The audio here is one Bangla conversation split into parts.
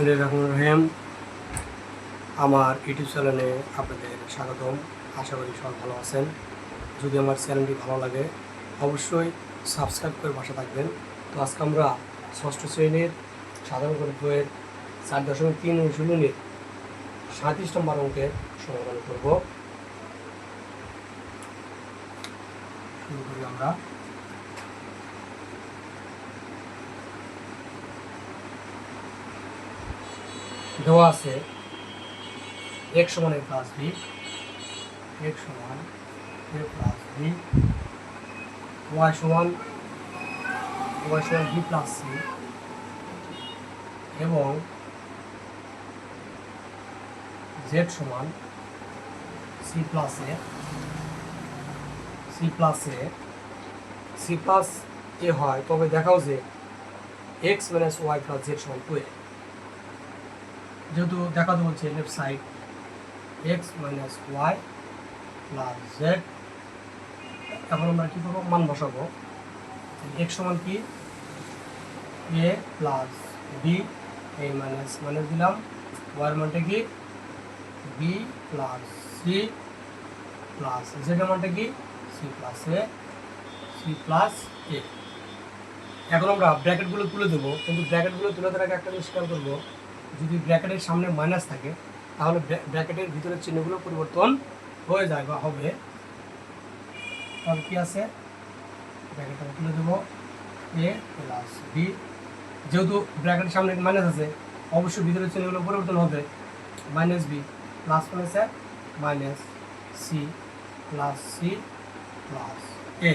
বিসমুল্লাহ রহমান রহিম, আমার ইউটিউব চ্যানেলে আপনাদের স্বাগতম। আশা করি সবাই ভালো আছেন। যদি আমার চ্যানেলটি ভালো লাগে, অবশ্যই সাবস্ক্রাইব করে পাশে থাকবেন। তো আজকে আমরা ষষ্ঠ শ্রেণির সাধারণ বইয়ের চার দশমিক তিন অনুশীলনীর সাঁত্রিশ নম্বর অঙ্কের সমাধান করব। শুরু করি আমরা। দেওয়া আছে। এক সমান এ প্লাস বি এক সমান এ প্লাস বি ওয়াই সমান ওয়াই সমান বি প্লাস সি এবং জেড সমান C plus A C plus A C plus A হয়। তবে দেখাও যে X minus Y plus Z সমান টু এ যেহেতু দেখাতে বলছে left side X minus Y plus Z এখন আমরা কী করব? মান বসাবো। এক্স সমান কি? A plus B A minus minus দিলাম। ওয়ার মানটা কি? B plus C plus Z মানটা কি? C plus A C plus A এখন আমরা ব্র্যাকেটগুলো তুলে দেবো। কিন্তু ব্র্যাকেটগুলো তুলে দেওয়ার একটা জিনিস খেয়াল করব। যদি ব্র্যাকেটের সামনে মাইনাস থাকে, তাহলে ব্র্যাকেটের ভিতরের চিহ্নগুলো পরিবর্তন হয়ে যায় বা হবে। তাহলে কি আছে? ব্র্যাকেটটা তুলে দেবো। এ প্লাস বি যেহেতু ব্র্যাকেটের সামনে মাইনাস আছে, অবশ্যই ভিতরের চিহ্নগুলো পরিবর্তন হবে। মাইনাস বি প্লাস মাইনাসে minus C plus C plus A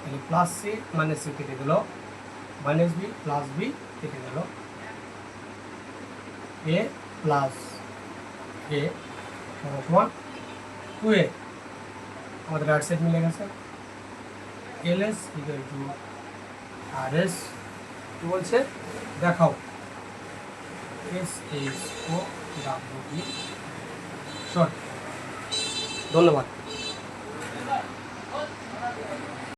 তাহলে প্লাস সি মাইনাস সি কেটে গেল মাইনাস বি প্লাস বি কেটে গেল এ প্লাস এ সমান সমান টু এ আমাদের রাইট সাইড মিলে গেছে। L S equal to R S কি বলছে? দেখাও। S S O W short ধন্যবাদ।